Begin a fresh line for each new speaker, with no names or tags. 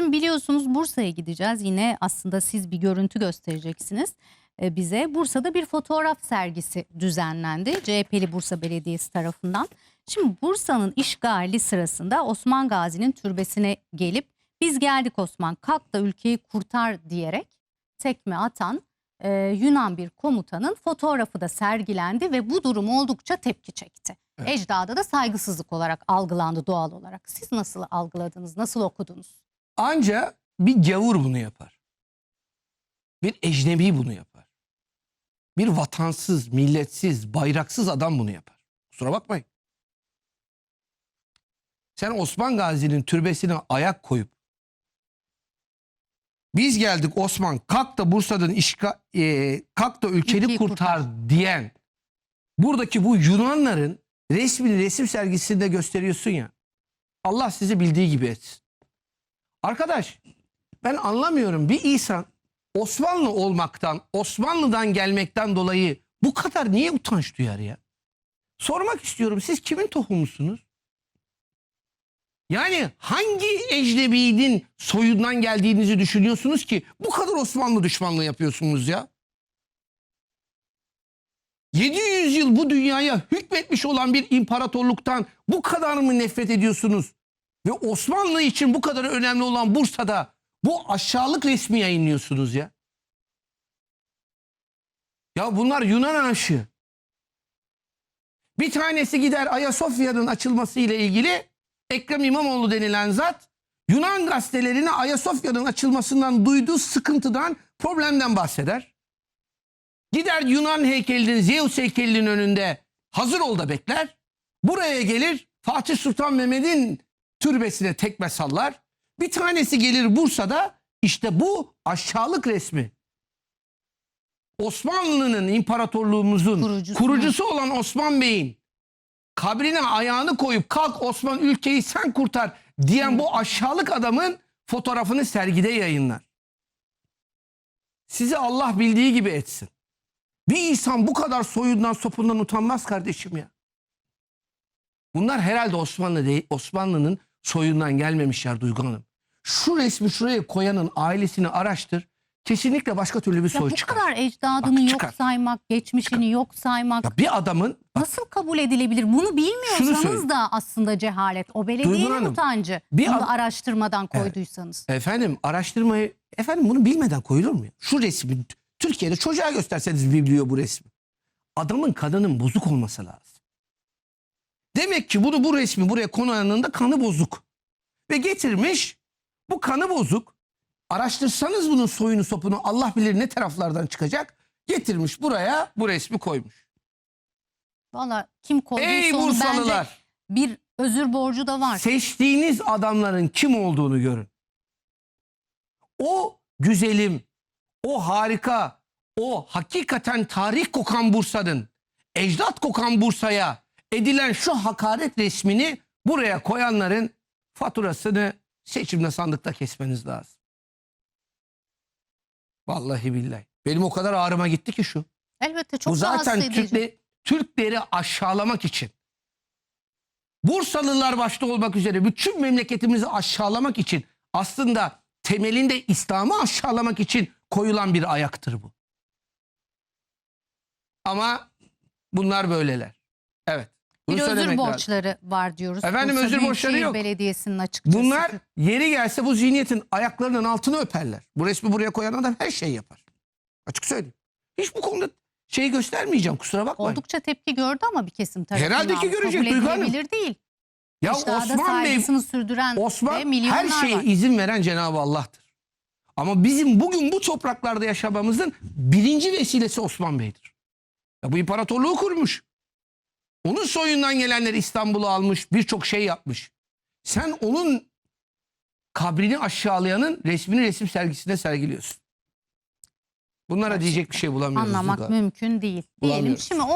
Şimdi biliyorsunuz Bursa'ya gideceğiz. Yine aslında siz bir görüntü göstereceksiniz e, bize. Bursa'da bir fotoğraf sergisi düzenlendi. CHP'li Bursa Belediyesi tarafından. Şimdi Bursa'nın işgali sırasında Osman Gazi'nin türbesine gelip biz geldik Osman kalk da ülkeyi kurtar diyerek tekme atan e, Yunan bir komutanın fotoğrafı da sergilendi ve bu durum oldukça tepki çekti.
Evet.
Ecdada da saygısızlık olarak algılandı doğal olarak. Siz nasıl algıladınız, nasıl okudunuz?
Anca bir gavur bunu yapar. Bir ecnebi bunu yapar. Bir vatansız, milletsiz, bayraksız adam bunu yapar. Kusura bakmayın. Sen Osman Gazi'nin türbesine ayak koyup biz geldik Osman kalk da Bursa'dan işga, e, kalk da ülkeni
Ülkeyi
kurtar,
kurtar.
diyen buradaki bu Yunanların resmini resim sergisinde gösteriyorsun ya. Allah sizi bildiği gibi etsin. Arkadaş ben anlamıyorum bir insan Osmanlı olmaktan, Osmanlı'dan gelmekten dolayı bu kadar niye utanç duyar ya? Sormak istiyorum siz kimin tohumusunuz? Yani hangi ecnebinin soyundan geldiğinizi düşünüyorsunuz ki bu kadar Osmanlı düşmanlığı yapıyorsunuz ya? 700 yıl bu dünyaya hükmetmiş olan bir imparatorluktan bu kadar mı nefret ediyorsunuz? Ve Osmanlı için bu kadar önemli olan Bursa'da bu aşağılık resmi yayınlıyorsunuz ya. Ya bunlar Yunan aşığı. Bir tanesi gider Ayasofya'nın açılması ile ilgili Ekrem İmamoğlu denilen zat Yunan gazetelerine Ayasofya'nın açılmasından duyduğu sıkıntıdan, problemden bahseder. Gider Yunan heykelinin, Zeus heykelinin önünde hazır ol da bekler. Buraya gelir Fatih Sultan Mehmet'in türbesine tekme sallar. Bir tanesi gelir Bursa'da işte bu aşağılık resmi. Osmanlı'nın imparatorluğumuzun
Kurucusu.
kurucusu olan Osman Bey'in kabrine ayağını koyup kalk Osman ülkeyi sen kurtar diyen bu aşağılık adamın fotoğrafını sergide yayınlar. Sizi Allah bildiği gibi etsin. Bir insan bu kadar soyundan sopundan utanmaz kardeşim ya. Bunlar herhalde Osmanlı değil, Osmanlı'nın soyundan gelmemişler Duygu Hanım. Şu resmi şuraya koyanın ailesini araştır. Kesinlikle başka türlü bir
Ya
soy
bu
çıkar.
kadar ecdadını
Bak,
yok
çıkar.
saymak, geçmişini yok saymak
Ya bir adamın bak,
nasıl kabul edilebilir? Bunu bilmiyorsanız da aslında cehalet. O belediyenin
Hanım,
utancı.
bir
Bunu
ad-
da araştırmadan koyduysanız.
Efendim araştırmayı efendim bunu bilmeden koyulur mu? Şu resmi Türkiye'de çocuğa gösterseniz biliyor bu resmi. Adamın kadının bozuk olması lazım. Demek ki bunu bu resmi buraya konulanında kanı bozuk. Ve getirmiş bu kanı bozuk. Araştırsanız bunun soyunu sopunu Allah bilir ne taraflardan çıkacak. Getirmiş buraya bu resmi koymuş.
Valla kim koyduysa
Ey
onun bence
Bursalılar
bir özür borcu da var.
seçtiğiniz adamların kim olduğunu görün. O güzelim, o harika, o hakikaten tarih kokan Bursa'nın, ecdat kokan Bursa'ya edilen şu hakaret resmini buraya koyanların faturasını seçimde sandıkta kesmeniz lazım. Vallahi billahi. Benim o kadar ağrıma gitti ki şu.
Elbette çok
Bu zaten
rahatsız edici.
Türkle- Türkleri aşağılamak için. Bursalılar başta olmak üzere bütün memleketimizi aşağılamak için aslında temelinde İslam'ı aşağılamak için koyulan bir ayaktır bu. Ama bunlar böyleler. Evet. Bunu
Bir özür
söylemek lazım.
borçları var diyoruz.
Efendim,
Bursa
özür borçları yok.
Belediyesi'nin açıkçası.
Bunlar yeri gelse bu zihniyetin ayaklarının altını öperler. Bu resmi buraya koyan adam her şeyi yapar. Açık söyleyeyim. Hiç bu konuda şey göstermeyeceğim kusura bakmayın.
Oldukça tepki gördü ama bir kesim tarafından.
Herhalde ki görecek Duygu Hanım.
değil.
ya
İştahda
Osman Bey
sürdüren
Osman her şeye
var.
izin veren Cenab-ı Allah'tır. Ama bizim bugün bu topraklarda yaşamamızın birinci vesilesi Osman Bey'dir. Ya bu imparatorluğu kurmuş. Onun soyundan gelenler İstanbul'u almış, birçok şey yapmış. Sen onun kabrini aşağılayanın resmini resim sergisinde sergiliyorsun. Bunlara diyecek bir şey bulamıyoruz.
Anlamak
Hanım.
mümkün değil. Diyelim
Bulamıyoruz.
şimdi